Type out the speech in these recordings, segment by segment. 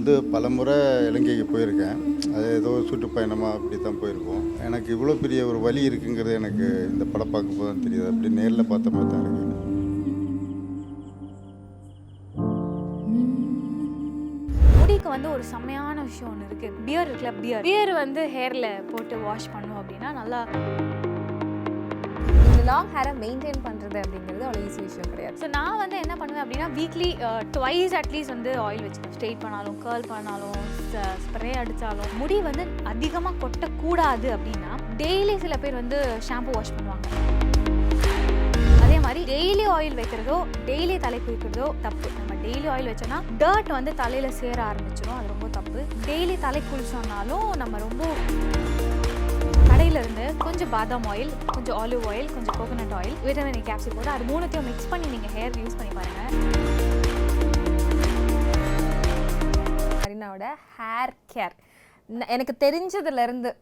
வந்து பல முறை இலங்கைக்கு போயிருக்கேன். அது ஏதோ சுற்றுப்பயணமாக அப்படி தான் போயிருக்கோம். எனக்கு இவ்வளோ பெரிய ஒரு வழி இருக்குங்கிறது எனக்கு இந்த படம் பார்க்கும்போது தான் தெரியுது. அப்படி நேரில் பார்த்த மாதிரி தான் இருக்குது முடிக்கு வந்து ஒரு செம்மையான விஷயம் ஒன்று இருக்கு. பியர் இருக்குல்ல பியர் பியர் வந்து ஹேரில் போட்டு வாஷ் பண்ணும் அப்படின்னா நல்லா ஒரு லாங் ஹேரை மெயின்டைன் பண்ணுறது அப்படிங்கிறது அவ்வளோ ஈஸி விஷயம் கிடையாது. ஸோ நான் வந்து என்ன பண்ணுவேன் அப்படின்னா வீக்லி ட்வைஸ் அட்லீஸ்ட் வந்து ஆயில் வச்சுக்கணும் ஸ்ட்ரெயிட் பண்ணாலும் கேர்ள் பண்ணாலும் ஸ்ப்ரே அடித்தாலும் முடி வந்து அதிகமாக கொட்டக்கூடாது அப்படின்னா டெய்லி சில பேர் வந்து ஷாம்பு வாஷ் பண்ணுவாங்க. அதே மாதிரி டெய்லி ஆயில் வைக்கிறதோ டெய்லி தலை குளிக்கிறதோ தப்பு. நம்ம டெய்லி ஆயில் வச்சோம்னா டர்ட் வந்து தலையில் சேர ஆரம்பிச்சிடும் அது ரொம்ப தப்பு. டெய்லி தலை குளிச்சோம்னாலும் நம்ம ரொம்ப கடையில இருந்து கொஞ்சம் பாதாம் ஆயில் கொஞ்சம் ஆலிவ் ஆயில் கொஞ்சம் கோகோனட் ஆயில் விட்டமின் கேப்சூல் போட்டு அது மூணுத்தையும் மிக்ஸ் பண்ணி நீங்கள் ஹேர் யூஸ் பண்ணி பாருங்க. ஃபரினாவோட ஹேர் கேர் எனக்கு தெரிஞ்சதுலேருந்து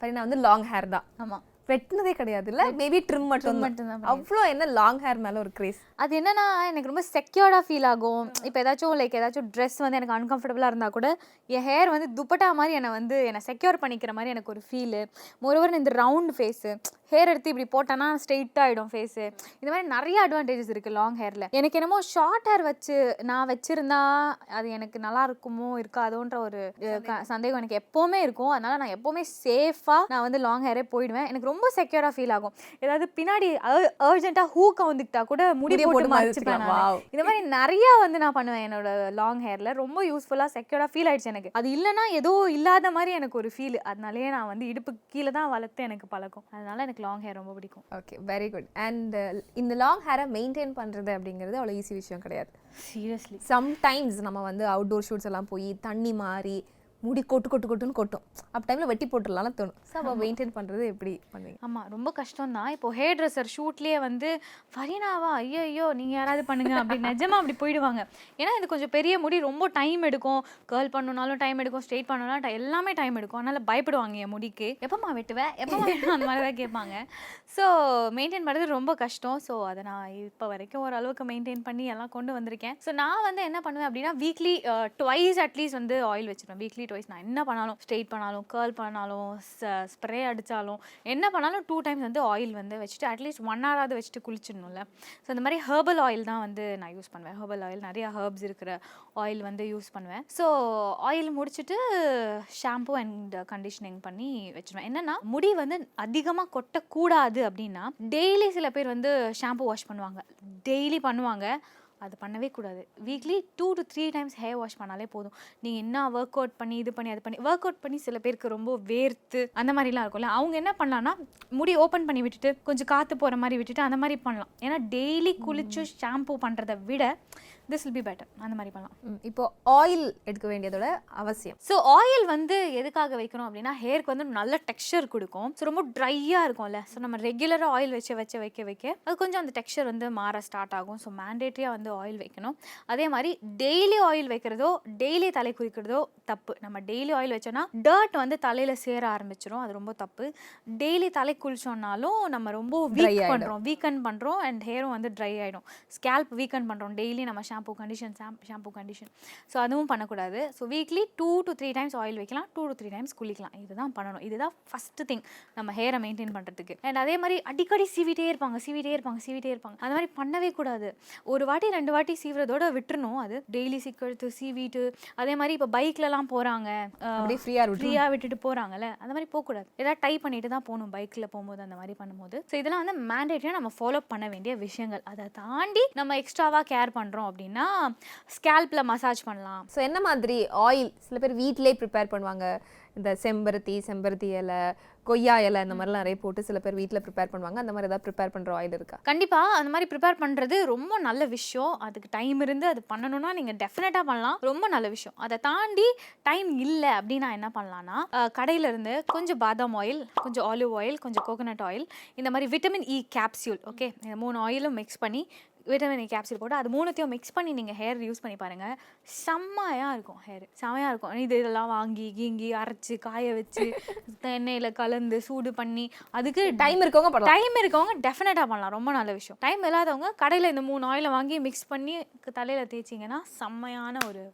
ஃபரினா வந்து லாங் ஹேர் தான். ஆமாம் வெட்டினதே கிடையாது இல்லை? மேபி ட்ரிம் மட்டும் மட்டும்தான். அவ்வளோ என்ன லாங் ஹேர் மேலே ஒரு கிரேஸ் அது என்னன்னா எனக்கு ரொம்ப செக்யூர்டாக ஃபீல் ஆகும். இப்போ ஏதாச்சும் லைக் ஏதாச்சும் ட்ரெஸ் வந்து எனக்கு அன்கம்ஃபர்டபுளாக இருந்தால் கூட என் ஹேர் வந்து துப்பட்டா மாதிரி என்னை வந்து என்னை செக்யூர் பண்ணிக்கிற மாதிரி எனக்கு ஒரு ஃபீலு மொரவர் இந்த ரவுண்ட் ஃபேஸு ஹேர் எடுத்து இப்படி போட்டேன்னா ஸ்ட்ரெயிட்டாக ஆகிடும் ஃபேஸு இந்த மாதிரி நிறைய அட்வான்டேஜஸ் இருக்குது லாங் ஹேரில் எனக்கு என்னமோ ஷார்ட் ஹேர் வச்சு நான் வச்சுருந்தா அது எனக்கு நல்லா இருக்குமோ இருக்காதோன்ற ஒரு சந்தேகம். எனக்கு எப்போவுமே இருக்கும். அதனால நான் எப்போவுமே சேஃபாக நான் வந்து லாங் ஹேரே போயிடுவேன். எனக்கு ரொம்ப செக்யூராக ஃபீல் ஆகும். ஏதாவது பின்னாடி அர்ஜென்ட்டாக ஹூக்க வந்துக்கிட்டா கூட முடி முடிய போட்டு மறைச்சிக்கலாம். இந்த மாதிரி நிறைய வந்து நான் பண்ணுவேன் என்னோட லாங் ஹேர்ல ரொம்ப யூஸ்ஃபுல்லாக செக்யூராக ஃபீல் ஆயிடுச்சு எனக்கு. அது இல்லைன்னா ஏதோ இல்லாத மாதிரி எனக்கு ஒரு ஃபீல் அதனாலேயே நான் வந்து இடுப்பு கீழே தான் வளர்த்து எனக்கு பழக்கம். அதனால எனக்கு லாங் ஹேர் ரொம்ப பிடிக்கும். ஓகே வெரி குட் அண்ட் இந்த லாங் ஹேரை மெயின்டைன் பண்ணுறது அப்படிங்கிறது அவ்வளோ ஈஸி விஷயம் கிடையாது. சீரியஸ்லி சம்டைம்ஸ் நம்ம வந்து அவுட்டோர் ஷூட்ஸ் எல்லாம் போய் தண்ணி மாறி முடி கொட்டு கொட்டு கொட்டுன்னு கொட்டும். அப்போ டைமில் வெட்டி போட்டுடலாம்னு தோணும். ஸோ அப்போ மெயின்டைன் பண்ணுறது எப்படி பண்ணுவீங்க? ஆமாம் ரொம்ப கஷ்டம் தான் இப்போ ஹேர் ட்ரெஸ்ஸர் ஷூட்லேயே வந்து ஃபரீனாவா? ஐயோ ஐயோ நீங்கள் யாராவது பண்ணுங்க அப்படி நிஜமாக அப்படி போயிடுவாங்க. ஏன்னா இது கொஞ்சம் பெரிய முடி ரொம்ப டைம் எடுக்கும். கேர்ள் பண்ணணுனாலும் டைம் எடுக்கும் ஸ்ட்ரெயிட் பண்ணணும்னா எல்லாமே டைம் எடுக்கும். அதனால பயப்படுவாங்க என் முடிக்கு. எப்பமா வெட்டுவேன் வெட்டுவேன் அந்த மாதிரி தான் கேட்பாங்க. ஸோ மெயின்டைன் பண்ணுறது ரொம்ப கஷ்டம். ஸோ அதை நான் இப்போ வரைக்கும் ஓரளவுக்கு மெயின்டைன் பண்ணி எல்லாம் கொண்டு வந்திருக்கேன். ஸோ நான் வந்து என்ன பண்ணுவேன் அப்படின்னா வீக்லி ட்வைஸ் அட்லீஸ்ட் வந்து ஆயில் வச்சிருவேன். வீக்லி வைஸ் நான் என்ன பண்ணாலும் ஸ்ட்ரெயிட் பண்ணாலும் கேர்ள் பண்ணாலும் ஸ்ப்ரே uh, அடித்தாலும் என்ன பண்ணாலும் டூ டைம்ஸ் வந்து ஆயில் வந்து வச்சுட்டு அட்லீஸ்ட் ஒன் ஹவராவது வச்சுட்டு குளிச்சிடணும்ல. ஸோ இந்த மாதிரி ஹெர்பல் ஆயில் தான் வந்து நான் யூஸ் பண்ணுவேன். ஹெர்பல் ஆயில் நிறைய ஹெர்ப்ஸ் இருக்கிற ஆயில் வந்து யூஸ் பண்ணுவேன். ஸோ ஆயில் முடிச்சுட்டு ஷாம்பு அண்ட் கண்டிஷனிங் பண்ணி வச்சுருவேன். என்னென்னா முடி வந்து அதிகமாக கொட்டக்கூடாது அப்படின்னா டெய்லி சில பேர் வந்து ஷாம்பு வாஷ் பண்ணுவாங்க. டெய்லி பண்ணுவாங்க. அது பண்ணவே கூடாது. Weekly two to three times hair wash பண்ணாலே போதும். நீங்கள் என்ன ஒர்க் அவுட் பண்ணி இது பண்ணி அது பண்ணி ஒர்க் அவுட் பண்ணி சில பேருக்கு ரொம்ப வேர்த்து அந்த மாதிரிலாம் இருக்கும்ல. அவங்க என்ன பண்ணலாம்னா முடி ஓப்பன் பண்ணி விட்டுட்டு கொஞ்சம் காற்று போகிற மாதிரி விட்டுட்டு அந்த மாதிரி பண்ணலாம். ஏன்னா டெய்லி குளிச்சு ஷாம்பு பண்ணுறதை விட திஸ் வில் பி பெட்டர் அந்த மாதிரி பண்ணலாம். இப்போ ஆயில் எடுக்க வேண்டியதோட அவசியம். ஸோ ஆயில் வந்து எதுக்காக வைக்கணும் அப்படின்னா ஹேருக்கு வந்து நல்ல டெக்ஸ்சர் கொடுக்கும். ஸோ ரொம்ப ட்ரையாக இருக்கும்ல. ஸோ நம்ம ரெகுலராக ஆயில் வச்சு வச்சு வைக்க வைக்க அது கொஞ்சம் அந்த டெக்ஸ்சர் வந்து மாற ஸ்டார்ட் ஆகும். ஸோ மேண்டேட்ரியாக வந்து ஆயில் வைக்கணும். அதே மாதிரி டெய்லி ஆயில் வைக்கிறதோ டெய்லி தலை குளிக்கிறதோ தப்பு. நம்ம டெய்லி ஆயில் வச்சோம்னா டர்ட் வந்து தலையில் சேர ஆரம்பிச்சிடும் அது ரொம்ப தப்பு. டெய்லி தலை குளிச்சோம்னாலும் நம்ம ரொம்ப வீக். பண்ணுறோம் வீக்கன் பண்ணுறோம் அண்ட் ஹேரும் வந்து ட்ரை ஆகிடும் ஸ்கேல்ப் வீக்கன் பண்ணுறோம் டெய்லி நம்ம shampoo condition shampoo condition so அதுவும் பண்ணக்கூடாது. So weekly two to three times oil வைக்கலாம். டூ டு த்ரீ டைம்ஸ் குளிக்கலாம். இதுதான் பண்ணணும். இதுதான் ஃபஸ்ட்டு திங் நம்ம ஹேரை மெயின்டைன் பண்ணுறதுக்கு அண்ட் அதே மாதிரி அடிக்கடி சீவிட்டே இருப்பாங்க சீவிட்டே இருப்பாங்க சீவிட்டே இருப்பாங்க. அந்த மாதிரி பண்ணவே கூடாது. ஒரு வாட்டி ரெண்டு வாட்டி சீவுறதோட விட்டுறணும். அது டெய்லி சிக்கெடுத்து சீவிட்டு அதே மாதிரி இப்போ பைக்லலாம் போகிறாங்க அப்படியே ஃப்ரீயாக ஃப்ரீயாக விட்டுட்டு போகிறாங்கல்ல அந்த மாதிரி போகக்கூடாது ஏதாவது டைப் பண்ணிட்டு தான் போகணும் பைக்கில் போகும்போது அந்த மாதிரி பண்ணும்போது. ஸோ இதெல்லாம் வந்து மேண்டேட்டரியாக நம்ம ஃபாலோ பண்ண வேண்டிய விஷயங்கள். அதை தாண்டி நம்ம எக்ஸ்ட்ராவாக கேர் பண்ணுறோம் அப்படின்னா ஸ்கேல்பில் மசாஜ் பண்ணலாம். ஸோ என்ன மாதிரி ஆயில் சில பேர் வீட்டிலே ப்ரிப்பேர் பண்ணுவாங்க. இந்த செம்பருத்தி செம்பருத்தி இலை கொய்யா இலை இந்த மாதிரிலாம் நிறைய போட்டு சில பேர் வீட்டில் ப்ரிப்பேர் பண்ணுவாங்க. அந்த மாதிரி ஏதாவது ப்ரிப்பேர் பண்ணுற ஆயில் இருக்கா? கண்டிப்பாக அந்த மாதிரி ப்ரிப்பேர் பண்ணுறது ரொம்ப நல்ல விஷயம். அதுக்கு டைம் இருந்து அது பண்ணணும்னா நீங்கள் டெஃபினட்டாக பண்ணலாம். ரொம்ப நல்ல விஷயம். அதை தாண்டி டைம் இல்லை அப்படின்னா என்ன பண்ணலாம்னா அஹ், கடையில இருந்து கொஞ்சம் பாதாம் ஆயில் கொஞ்சம் ஆலிவ் ஆயில் கொஞ்சம் கோகோனட் ஆயில் இந்த மாதிரி விட்டமின் இ கேப்சியூல் ஓகே இந்த மூணு ஆயிலும் மிக்ஸ் பண்ணி விட்டமின் கேப்சூல் போட்டு அது மூணுத்தையும் மிக்ஸ் பண்ணி நீங்கள் ஹேர் யூஸ் பண்ணி பாருங்கள் செம்மையாக இருக்கும் ஹேர் செம்மையாக இருக்கும். இது இதெல்லாம் வாங்கி கீங்கி அரைச்சி காய வச்சு எண்ணெயில் கலந்து சூடு பண்ணி அதுக்கு டைம் இருக்கவங்க பண்ணலாம். டைம் இருக்கவங்க டெஃபினட்டாக பண்ணலாம். ரொம்ப நல்ல விஷயம். டைம் இல்லாதவங்க கடையில் இந்த மூணு ஆயிலை வாங்கி மிக்ஸ் பண்ணி தலையில் தேய்ச்சிங்கன்னா செம்மையான ஒரு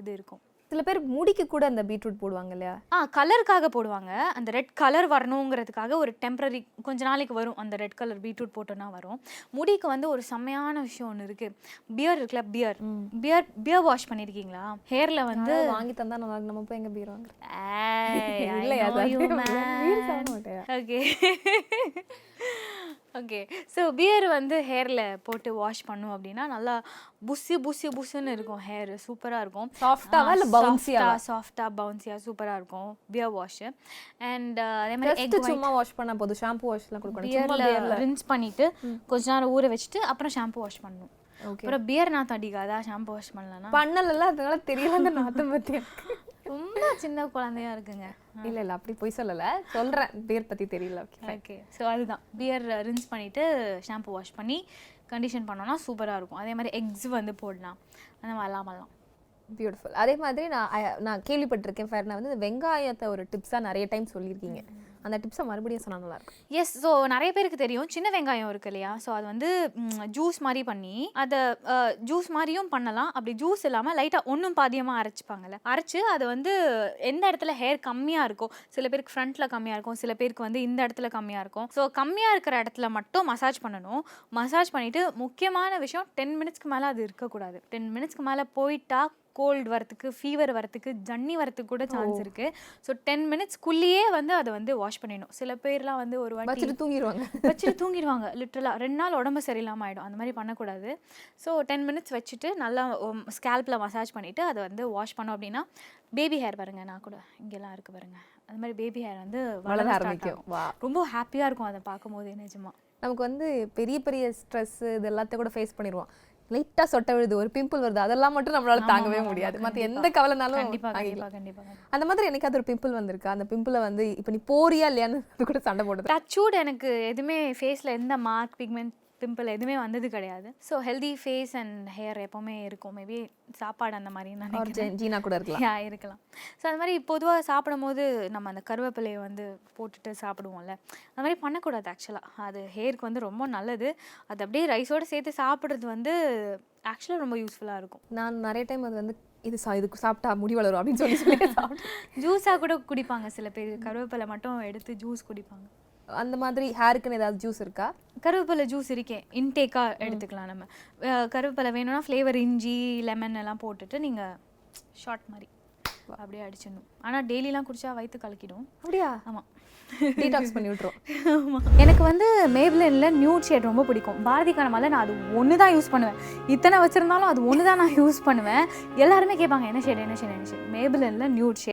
இது இருக்கும். சில பேர் முடிக்கு கூட அந்த பீட்ரூட் போடுவாங்க இல்லையா? ஆ கலருக்காக போடுவாங்க. அந்த ரெட் கலர் வரணுங்கிறதுக்காக ஒரு டெம்பரரி கொஞ்ச நாளைக்கு வரும். அந்த ரெட் கலர் பீட்ரூட் போட்டோன்னா வரும். முடிக்கு வந்து ஒரு செம்மையான விஷயம் ஒன்று இருக்கு. பியர் இருக்குல்ல பியர். பியர் பியர் வாஷ் பண்ணியிருக்கீங்களா ஹேர்ல வந்து வாங்கி தந்தா நல்லா. நம்ம போய் எங்க பீர் வாங்குறோம் இல்ல இல்லையா? ஓகே ஓகே ஸோ பியர் வந்து ஹேரில் போட்டு வாஷ் பண்ணோம் அப்படின்னா நல்லா புஸ்ஸு புஸ்ஸு புஸ்ஸுன்னு இருக்கும் ஹேர் சூப்பராக இருக்கும். Soft-ஆவா இல்ல bouncy-ஆவா? சாஃப்டாக பவுன்சியாக சூப்பராக இருக்கும். பியர் வாஷ் அண்ட் அதே மாதிரி எக் சும்மா வாஷ் பண்ணா போதும். ஷாம்பு வாஷ்லாம் கொடுக்கணும். ரின்ஸ் பண்ணிட்டு கொஞ்ச நேரம் ஊற வச்சுட்டு அப்புறம் ஷாம்பு வாஷ் பண்ணணும் அப்புறம் பியர் நான் தடிக்காதா? ஷாம்பு வாஷ் பண்ணலன்னா? பண்ணல அதனால தெரியல அந்த நாத்தம் எனக்கு. ரொம்ப சின்ன குழந்தையா இருக்குங்க. இல்ல இல்ல அப்படி போய் சொல்லல. சொல்றேன். பேர் பத்தி தெரியல. ஓகே ஓகே ஸோ அதுதான். பியர் ரின்ஸ் பண்ணிவிட்டு ஷாம்பு வாஷ் பண்ணி கண்டிஷன் பண்ணோன்னா சூப்பராக இருக்கும். அதே மாதிரி எக்ஸ் வந்து போடலாம். அந்த மாதிரிலாம் பண்ணலாம். பியூட்டிஃபுல் அதே மாதிரி நான் நான் கேள்விப்பட்டிருக்கேன் ஃபேர் நான் வந்து வெங்காயத்தை ஒரு டிப்ஸா நிறைய டைம் சொல்லியிருக்கீங்க. அந்த டிப்ஸை மறுபடியும் சொன்னால் நல்லா இருக்கும் எஸ் ஸோ நிறைய பேருக்கு தெரியும். சின்ன வெங்காயம் இருக்கு இல்லையா? ஸோ அது வந்து ஜூஸ் மாதிரி பண்ணி அதை ஜூஸ் மாதிரியும் பண்ணலாம். அப்படி ஜூஸ் இல்லாமல் லைட்டாக ஒன்றும் பாதியமாக அரைச்சிப்பாங்கல்ல. அரைச்சி அது வந்து எந்த இடத்துல ஹேர் கம்மியாக இருக்கும் சில பேருக்கு ஃப்ரண்ட்டில் கம்மியாக இருக்கும் சில பேருக்கு வந்து இந்த இடத்துல கம்மியாக இருக்கும். ஸோ கம்மியாக இருக்கிற இடத்துல மட்டும் மசாஜ் பண்ணணும். மசாஜ் பண்ணிவிட்டு முக்கியமான விஷயம் டென் மினிட்ஸ்க்கு மேலே அது இருக்கக்கூடாது. டென் மினிட்ஸ்க்கு மேலே போயிட்டா கோல்டு வரத்துக்கு ஃபீவர் வரத்துக்கு ஜன்னி வரத்துக்கு கூட சான்ஸ் இருக்கு. ஸோ டென் மினிட்ஸ்க்குள்ளேயே வந்து அதை வந்து வாஷ் பண்ணிடணும். சில பேர்லாம் வந்து ஒரு வாட்டி வச்சுட்டு தூங்கிடுவாங்க வச்சுட்டு தூங்கிடுவாங்க லிட்டரலாக ரெண்டு நாள் உடம்பு சரியில்லாமல் ஆகிடும் அந்த மாதிரி பண்ணக்கூடாது. ஸோ டென் மினிட்ஸ் வச்சுட்டு நல்லா ஸ்கேல்பில் மசாஜ் பண்ணிவிட்டு அதை வந்து வாஷ் பண்ணோம் அப்படின்னா பேபி ஹேர் பாருங்க நான் கூட இங்கெல்லாம் இருக்கு பாருங்க. அந்த மாதிரி பேபி ஹேர் வந்து வளர ஆரம்பிக்கும். ரொம்ப ஹாப்பியாக இருக்கும் அதை பார்க்கும்போது நிஜமா. நமக்கு வந்து பெரிய பெரிய ஸ்ட்ரெஸ் இது எல்லாத்தையும் கூட ஃபேஸ் பண்ணிடுவோம். லைட்டா சொட்ட விழுது ஒரு பிம்பிள் வருது அதெல்லாம் மட்டும் நம்மளால தாங்கவே முடியாது. கண்டிப்பா. எந்த கவலைனாலும் அந்த மாதிரி என்னைக்காவது ஒரு பிம்பிள் வந்திருக்கா? அந்த பிம்பிளை வந்து இப்போ நீ போறியா இல்லையான்னு அது கூட சண்டை போடுது டச்சூட் எனக்கு எதுவுமே ஃபேஸில் எந்த மார்க் பிக்மெண்ட் பிம்பிள் எதுவுமே வந்தது கிடையாது. So healthy face and hair எப்போவுமே இருக்கும். மேபி சாப்பாடு அந்த மாதிரி ஜெ- ஜீனா கூட இருக்கலாம். இருக்கலாம். ஸோ அது மாதிரி பொதுவாக சாப்பிடும்போது நம்ம அந்த கருவேப்பிலையை வந்து போட்டுட்டு சாப்பிடுவோம்ல. அந்த மாதிரி பண்ணக்கூடாது ஆக்சுவலாக அது ஹேருக்கு வந்து ரொம்ப நல்லது. அது அப்படியே ரைஸோடு சேர்த்து சாப்பிட்றது வந்து ஆக்சுவலாக ரொம்ப யூஸ்ஃபுல்லாக இருக்கும். நான் நிறைய டைம் அது வந்து இது சா இதுக்கு சாப்பிட்டா முடி வளரும் அப்படின்னு சொல்லி சொல்லி ஜூஸாக கூட குடிப்பாங்க சில பேர். கருவேப்பிலை மட்டும் எடுத்து ஜூஸ் குடிப்பாங்க. அந்த மாதிரி ஹேருக்குன்னு ஏதாவது ஜூஸ் இருக்கா? கருவேப்பிலை ஜூஸ் இருக்கேன் இன்டேக்காக எடுத்துக்கலாம் நம்ம. கருவேப்பிலை வேணும்னா ஃப்ளேவர் இஞ்சி லெமன் எல்லாம் போட்டுட்டு நீங்கள் ஷார்ட் மாதிரி அப்படியே அடிச்சிடணும். ஆனால் டெய்லிலாம் குடிச்சா வயிற்று கலக்கிடும். அப்படியா? ஆமாம் டீடாக்ஸ் பண்ணி விட்டுரும். எனக்கு வந்து மேப்ளினில் நியூட் ஷேட் ரொம்ப பிடிக்கும். பாரதி கனமால நான் அது ஒன்று தான் யூஸ் பண்ணுவேன். இத்தனை வச்சுருந்தாலும் அது ஒன்று தான் நான் யூஸ் பண்ணுவேன். எல்லாருமே கேட்பாங்க என்ன ஷேட் என்ன ஷேட் என்ன ஷேட்? மேப்ளினில் nude shade.